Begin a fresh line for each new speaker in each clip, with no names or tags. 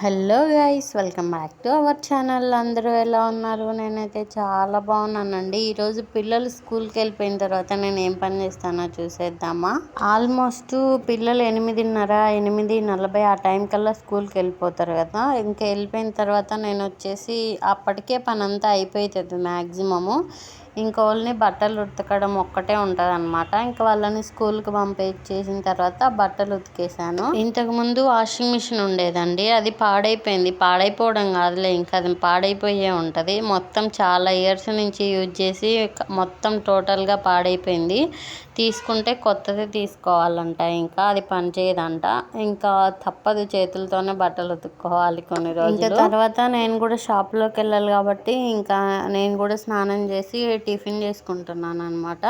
Hello guys welcome back to our channel. అందరూ ఎలా ఉన్నారు? నేనైతే చాలా బాగున్నానండి. ఈరోజు పిల్లలు స్కూల్కి వెళ్ళిపోయిన తర్వాత నేను ఏం పని చేస్తానో చూసేద్దామా? ఆల్మోస్ట్ పిల్లలు ఎనిమిదిన్నర ఎనిమిది నలభై ఆ టైం కల్లా స్కూల్కి వెళ్ళిపోతారు కదా. ఇంకా వెళ్ళిపోయిన తర్వాత నేను వచ్చేసి అప్పటికే పని అంతా అయిపోతుంది మ్యాక్సిమము ఇంకా ఓన్లీ బట్టలు ఉతకడం ఒక్కటే ఉంటుంది అనమాట ఇంకా వాళ్ళని స్కూల్కి పంపించేసిన తర్వాత బట్టలు ఉతికేసాను ఇంతకు ముందు వాషింగ్ మిషన్ ఉండేదండి. అది పాడైపోయింది. పాడైపోవడం కాదులే ఇంకా అది పాడైపోయే ఉంటుంది. మొత్తం చాలా ఇయర్స్ నుంచి యూజ్ చేసి మొత్తం టోటల్గా పాడైపోయింది. తీసుకుంటే కొత్తది తీసుకోవాలంట ఇంకా అది పనిచేయదంట ఇంకా తప్పదు చేతులతోనే బట్టలు ఉతుక్కోవాలి కొన్ని రోజులు. తర్వాత నేను కూడా షాప్లోకి వెళ్ళాలి కాబట్టి ఇంకా నేను కూడా స్నానం చేసి టిఫిన్ చేసుకుంటున్నాను అనమాట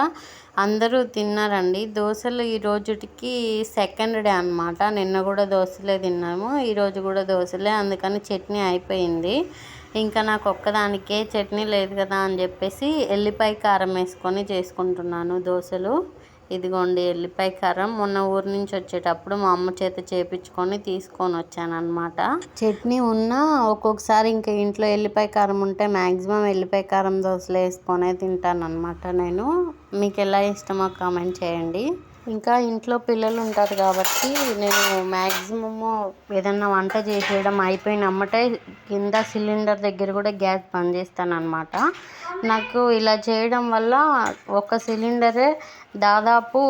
అందరూ తిన్నారండి. దోశలు ఈ రోజుటికి సెకండ్ డే అనమాట నిన్న కూడా దోశలే తిన్నాము. ఈరోజు కూడా దోశలే. అందుకని చట్నీ అయిపోయింది. ఇంకా నాకు ఒక్కదానికే చట్నీ లేదు కదా అని చెప్పేసి ఎల్లిపాయ కారం వేసుకొని చేసుకుంటున్నాను దోశలు. ఇదిగోండి ఎల్లిపాయ కారం. మొన్న ఊరి నుంచి వచ్చేటప్పుడు మా అమ్మ చేత చేపించుకొని తీసుకొని వచ్చానమాట చట్నీ ఉన్నా ఒక్కొక్కసారి ఇంకా ఇంట్లో ఎల్లిపాయ కారం ఉంటే మ్యాక్సిమం ఎల్లిపాయ కారం దోశలు వేసుకొనే తింటానమాట నేను. మీకు ఎలా ఇష్టమో కామెంట్ చేయండి. ఇంకా ఇంట్లో పిల్లలు ఉంటారు కాబట్టి నేను మ్యాక్సిమము ఏదన్నా వంట చేసేయడం అయిపోయిన అమ్మటే కింద సిలిండర్ దగ్గర కూడా గ్యాస్ బంద్ చేస్తాను అనమాట నాకు ఇలా చేయడం వల్ల ఒక సిలిండరే దాదాపు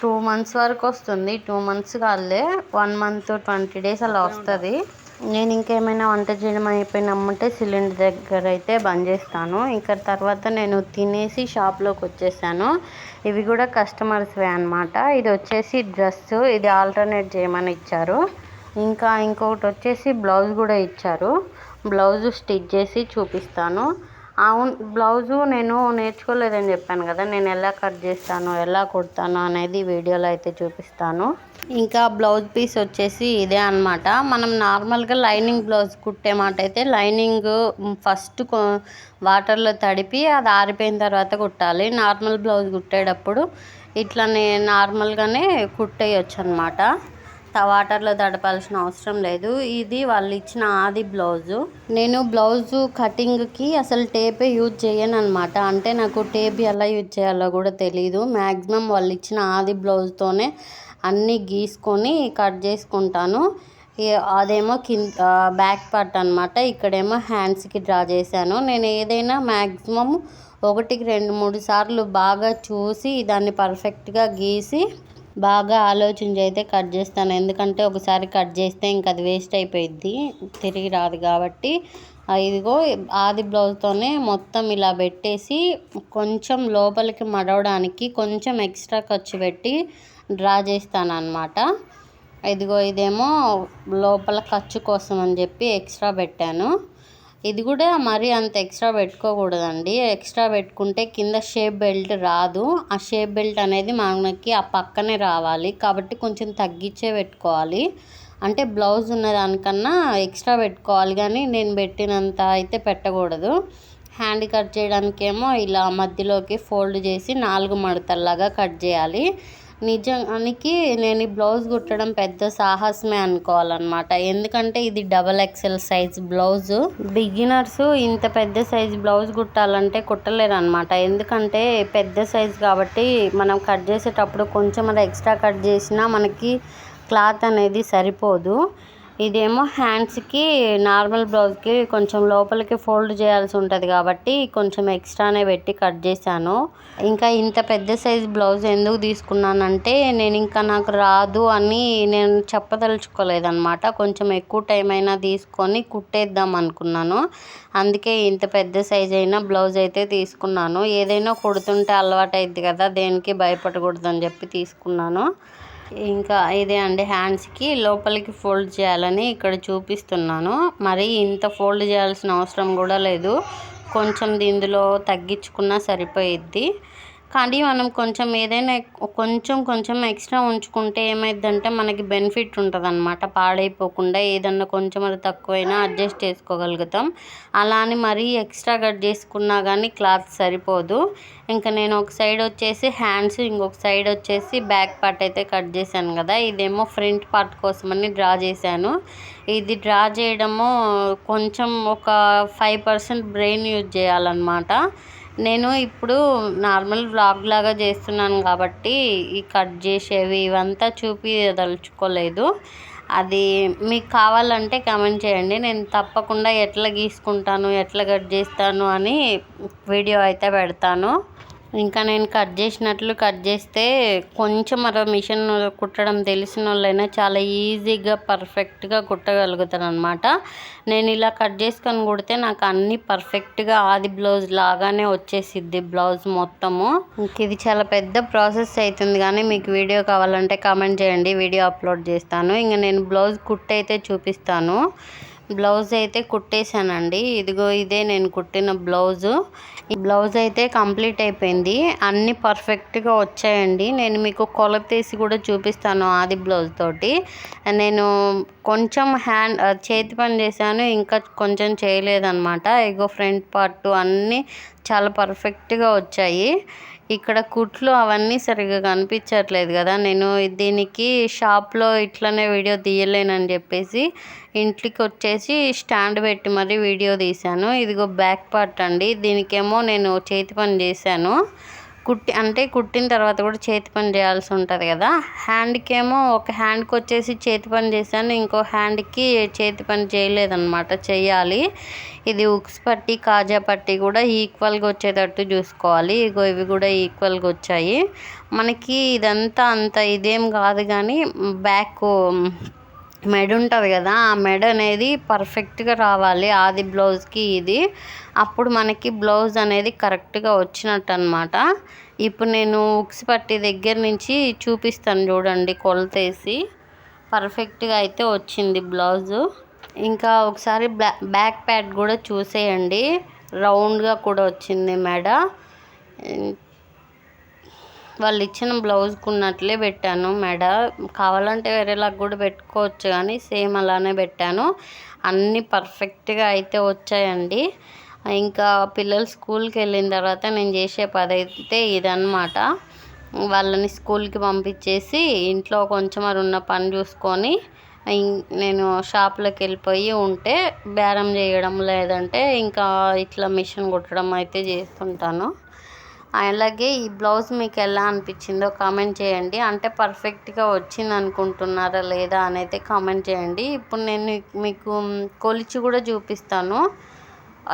టూ మంత్స్ వరకు వస్తుంది. టూ మంత్స్ కాదులే వన్ మంత్ ట్వంటీ డేస్ అలా వస్తుంది. నేను ఇంకేమైనా వంట చేయడం అయిపోయినామంటే సిలిండర్ దగ్గర అయితే బంద్ చేస్తాను. ఇంకా తర్వాత నేను తినేసి షాప్లోకి వచ్చేసాను. ఇవి కూడా కస్టమర్స్వే అనమాట ఇది వచ్చేసి డ్రెస్ ఇది ఆల్టర్నేట్ చేయమని ఇచ్చారు. ఇంకా ఇంకొకటి వచ్చేసి బ్లౌజ్ కూడా ఇచ్చారు. బ్లౌజ్ స్టిచ్ చేసి చూపిస్తాను. అవును బ్లౌజు నేను నేర్చుకోలేదని చెప్పాను కదా నేను ఎలా కట్ చేస్తాను ఎలా కుడతాను అనేది వీడియోలో అయితే చూపిస్తాను. ఇంకా బ్లౌజ్ పీస్ వచ్చేసి ఇదే అనమాట మనం నార్మల్గా లైనింగ్ బ్లౌజ్ కుట్టే మాట అయితే లైనింగ్ ఫస్ట్ వాటర్లో తడిపి అది ఆరిపోయిన తర్వాత కుట్టాలి. నార్మల్ బ్లౌజ్ కుట్టేటప్పుడు ఇట్లనే నార్మల్గానే కుట్టేయచ్చు అనమాట వాటర్లో తడపాల్సిన అవసరం లేదు. ఇది వాళ్ళు ఇచ్చిన ఆది బ్లౌజు. నేను బ్లౌజు కటింగ్కి అసలు టేపే యూజ్ చేయను అనమాట అంటే నాకు టేప్ ఎలా యూజ్ చేయాలో కూడా తెలీదు. మ్యాక్సిమం వాళ్ళు ఇచ్చిన ఆది బ్లౌజ్తోనే అన్నీ గీసుకొని కట్ చేసుకుంటాను. అదేమో కింద బ్యాక్ పార్ట్ అనమాట ఇక్కడేమో హ్యాండ్స్కి డ్రా చేశాను. నేను ఏదైనా మ్యాక్సిమం ఒకటికి రెండు మూడు సార్లు బాగా చూసి దాన్ని పర్ఫెక్ట్గా గీసి బాగా ఆలోచించి అయితే కట్ చేస్తాను. ఎందుకంటే ఒకసారి కట్ చేస్తే ఇంకా అది వేస్ట్ అయిపోయిద్ది తిరిగి రాదు కాబట్టి. ఇదిగో ఆది బ్లౌజ్తోనే మొత్తం ఇలా పెట్టేసి కొంచెం లోపలికి మడవడానికి కొంచెం ఎక్స్ట్రా ఖర్చు పెట్టి డ్రా చేస్తాను అనమాట ఇదిగో ఇదేమో లోపల ఖర్చు కోసం అని చెప్పి ఎక్స్ట్రా పెట్టాను. ఇది కూడా మరీ అంత ఎక్స్ట్రా పెట్టుకోకూడదండి. ఎక్స్ట్రా పెట్టుకుంటే కింద షేప్ బెల్ట్ రాదు. ఆ షేప్ బెల్ట్ అనేది మనకి ఆ పక్కనే రావాలి. కాబట్టి కొంచెం తగ్గించే పెట్టుకోవాలి. అంటే బ్లౌజ్ ఉన్న దానికన్నా ఎక్స్ట్రా పెట్టుకోవాలి. కానీ నేను పెట్టినంత అయితే పెట్టకూడదు. హ్యాండ్ కట్ చేయడానికేమో ఇలా మధ్యలోకి ఫోల్డ్ చేసి నాలుగు మడతల్లాగా కట్ చేయాలి. నిజానికి నేను ఈ బ్లౌజ్ కుట్టడం పెద్ద సాహసమే అనుకోవాలన్నమాట. ఎందుకంటే ఇది double XL size blouse. Beginners ఇంత పెద్ద సైజ్ బ్లౌజ్ కుట్టాలంటే కుట్టలేరు అనమాట ఎందుకంటే పెద్ద సైజ్ కాబట్టి మనం కట్ చేసేటప్పుడు కొంచెం అది ఎక్స్ట్రా కట్ చేసినా మనకి క్లాత్ అనేది సరిపోదు. ఇదేమో హ్యాండ్స్కి నార్మల్ బ్లౌజ్కి కొంచెం లోపలికి ఫోల్డ్ చేయాల్సి ఉంటుంది కాబట్టి కొంచెం ఎక్స్ట్రానే పెట్టి కట్ చేశాను. ఇంకా ఇంత పెద్ద సైజ్ బ్లౌజ్ ఎందుకు తీసుకున్నానంటే నేను ఇంకా నాకు రాదు అని నేను చెప్పదలుచుకోలేదన్నమాట. కొంచెం ఎక్కువ టైం అయినా తీసుకొని కుట్టేద్దాం అనుకున్నాను. అందుకే ఇంత పెద్ద సైజ్ అయినా బ్లౌజ్ అయితే తీసుకున్నాను. ఏదైనా కుడుతుంటే అలవాటు అయింది కదా దేనికి భయపడకూడదు అని చెప్పి తీసుకున్నాను. ఇంకా ఇదే అండి హ్యాండ్స్కి లోపలికి ఫోల్డ్ చేయాలని ఇక్కడ చూపిస్తున్నాను. మరి ఇంత ఫోల్డ్ చేయాల్సిన అవసరం కూడా లేదు. కొంచెం ఇందులో తగ్గించుకున్నా సరిపోయిద్ది. కానీ మనం కొంచెం ఏదైనా కొంచెం కొంచెం ఎక్స్ట్రా ఉంచుకుంటే ఏమైందంటే మనకి బెనిఫిట్ ఉంటుంది అనమాట పాడైపోకుండా ఏదన్నా కొంచెం అది తక్కువైనా అడ్జస్ట్ చేసుకోగలుగుతాం. అలా అని మరీ ఎక్స్ట్రా కట్ చేసుకున్నా కానీ క్లాత్ సరిపోదు. ఇంకా నేను ఒక సైడ్ వచ్చేసి హ్యాండ్స్ ఇంకొక సైడ్ వచ్చేసి బ్యాక్ పార్ట్ అయితే కట్ చేశాను కదా. ఇదేమో ఫ్రంట్ పార్ట్ కోసమని డ్రా చేశాను. ఇది డ్రా చేయడము కొంచెం ఒక ఫైవ్ పర్సెంట్ బ్రెయిన్ యూజ్ చేయాలన్నమాట. నేను ఇప్పుడు నార్మల్ వ్లాగ్ లాగా చేస్తున్నాను కాబట్టి ఈ కట్ చేసేవి ఇవంతా చూపించదలుచుకోలేదు అది మీకు కావాలంటే కామెంట్ చేయండి. నేను తప్పకుండా ఎట్లా గీసుకుంటాను ఎట్లా కట్ చేస్తాను అని వీడియో అయితే పెడతాను. ఇంకా నేను కట్ చేసినట్లు కట్ చేస్తే కొంచెం మరో మిషన్ కుట్టడం తెలిసిన వాళ్ళైనా చాలా ఈజీగా పర్ఫెక్ట్గా కుట్టగలుగుతాను అనమాట నేను ఇలా కట్ చేసుకొని కుడితే నాకు అన్నీ పర్ఫెక్ట్గా ఆది బ్లౌజ్ లాగానే వచ్చేసిద్ది బ్లౌజ్ మొత్తము. ఇంక ఇది చాలా పెద్ద ప్రాసెస్ అవుతుంది కానీ మీకు వీడియో కావాలంటే కామెంట్ చేయండి వీడియో అప్లోడ్ చేస్తాను. ఇంకా నేను బ్లౌజ్ కుట్టయితే చూపిస్తాను. బ్లౌజ్ అయితే కుట్టేశానండి. ఇదిగో ఇదే నేను కుట్టిన బ్లౌజు. ఈ బ్లౌజ్ అయితే కంప్లీట్ అయిపోయింది. అన్నీ పర్ఫెక్ట్గా వచ్చాయండి. నేను మీకు కొలతేసి కూడా చూపిస్తాను ఆది బ్లౌజ్ తోటి. నేను కొంచెం హ్యాండ్ చేతి పని చేశాను. ఇంకా కొంచెం చేయలేదన్నమాట. ఇగో ఫ్రంట్ పార్ట్ అన్నీ చాలా పర్ఫెక్ట్గా వచ్చాయి. ఇక్కడ కుట్లు అవన్నీ సరిగ్గా కనిపించట్లేదు కదా. నేను దీనికి షాప్లో ఇట్లనే వీడియో తీయలేనని చెప్పేసి ఇంటికి వచ్చేసి స్టాండ్ పెట్టి మరీ వీడియో తీశాను. ఇదిగో బ్యాక్ పార్ట్ అండి. దీనికేమో నేను చేతి పని చేశాను. కుట్టి అంటే కుట్టిన తర్వాత కూడా చేతి పని చేయాల్సి ఉంటుంది కదా. హ్యాండ్కి ఏమో ఒక హ్యాండ్కి వచ్చేసి చేతి పని చేశాను ఇంకో హ్యాండ్కి చేతి పని చేయలేదన్నమాట చెయ్యాలి. ఇది ఉక్స్ పట్టి కాజా పట్టి కూడా ఈక్వల్గా వచ్చేటట్టు చూసుకోవాలి. ఇగో ఇవి కూడా ఈక్వల్గా వచ్చాయి. మనకి ఇదంతా అంత ఇదేం కాదు కానీ బ్యాక్ మెడ ఉంటుంది కదా ఆ మెడ అనేది పర్ఫెక్ట్గా రావాలి. ఆది బ్లౌజ్కి ఇది. అప్పుడు మనకి బ్లౌజ్ అనేది కరెక్ట్గా వచ్చినట్టు అనమాట ఇప్పుడు నేను ఉక్స్ పట్టి దగ్గర నుంచి చూపిస్తాను చూడండి కొలతేసి. పర్ఫెక్ట్గా అయితే వచ్చింది బ్లౌజు. ఇంకా ఒకసారి బ్లా బ్యాక్ ప్యాడ్ కూడా చూసేయండి. రౌండ్గా కూడా వచ్చింది మెడ. వాళ్ళు ఇచ్చిన బ్లౌజ్కి ఉన్నట్లే పెట్టాను. మెడ కావాలంటే వేరేలాగా కూడా పెట్టుకోవచ్చు కానీ సేమ్ అలానే పెట్టాను. అన్నీ పర్ఫెక్ట్గా అయితే వచ్చాయండి. ఇంకా పిల్లలు స్కూల్కి వెళ్ళిన తర్వాత నేను చేసే పది అయితే ఇదన్నమాట. వాళ్ళని స్కూల్కి పంపించేసి ఇంట్లో కొంచెం అది ఉన్న పని చూసుకొని నేను షాప్లోకి వెళ్ళిపోయి ఉంటే బేరం చేయడం లేదంటే ఇంకా ఇట్లా మిషన్ కుట్టడం అయితే చేస్తుంటాను. అలాగే ఈ బ్లౌజ్ మీకు ఎలా అనిపించిందో కామెంట్ చేయండి. అంటే పర్ఫెక్ట్గా వచ్చింది అనుకుంటున్నారా లేదా అనేది కామెంట్ చేయండి. ఇప్పుడు నేను మీకు కొలిచి కూడా చూపిస్తాను.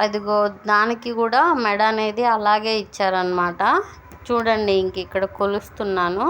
అదిగో దానికి కూడా మెడ అనేది అలాగే ఇచ్చారనమాట చూడండి ఇంక ఇక్కడ కొలుస్తున్నాను.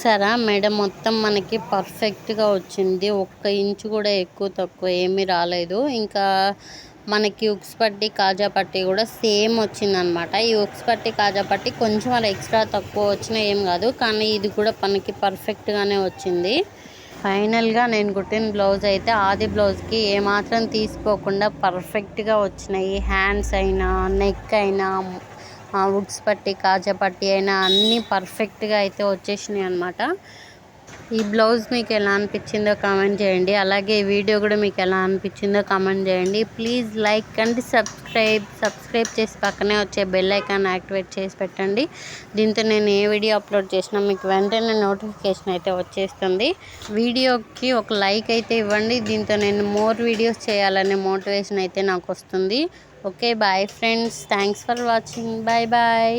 చూసారా? మెడ మొత్తం మనకి పర్ఫెక్ట్గా వచ్చింది. ఒక్క ఇంచు కూడా ఎక్కువ తక్కువ ఏమీ రాలేదు. ఇంకా మనకి ఉక్స్ పట్టి కాజా పట్టి కూడా సేమ్ వచ్చిందనమాట. ఈ ఉక్స్ పట్టి కాజా పట్టి కొంచెం అలా ఎక్స్ట్రా తక్కువ వచ్చినా ఏం కాదు. కానీ ఇది కూడా మనకి పర్ఫెక్ట్గానే వచ్చింది. ఫైనల్గా నేను కుట్టిన బ్లౌజ్ అయితే ఆది బ్లౌజ్కి ఏమాత్రం తీసుకోకుండా పర్ఫెక్ట్గా వచ్చినాయి. హ్యాండ్స్ అయినా నెక్ అయినా ఉక్స్ పట్టి కాజా పట్టి అయినా అన్నీ పర్ఫెక్ట్గా అయితే వచ్చేసినాయి అనమాట ఈ బ్లౌజ్ మీకు ఎలా అనిపించిందో కామెంట్ చేయండి. అలాగే ఈ వీడియో కూడా మీకు ఎలా అనిపించిందో కామెంట్ చేయండి. Please like and subscribe subscribe చేసి పక్కనే వచ్చే బెల్ ఐకాన్ యాక్టివేట్ చేసి పెట్టండి. దీంతో నేను ఏ వీడియో అప్లోడ్ చేసినా మీకు వెంటనే నోటిఫికేషన్ అయితే వచ్చేస్తుంది. వీడియోకి ఒక లైక్ అయితే ఇవ్వండి. దీంతో నేను మోర్ వీడియోస్ చేయాలనే మోటివేషన్ అయితే నాకు వస్తుంది. okay bye friends thanks for watching bye bye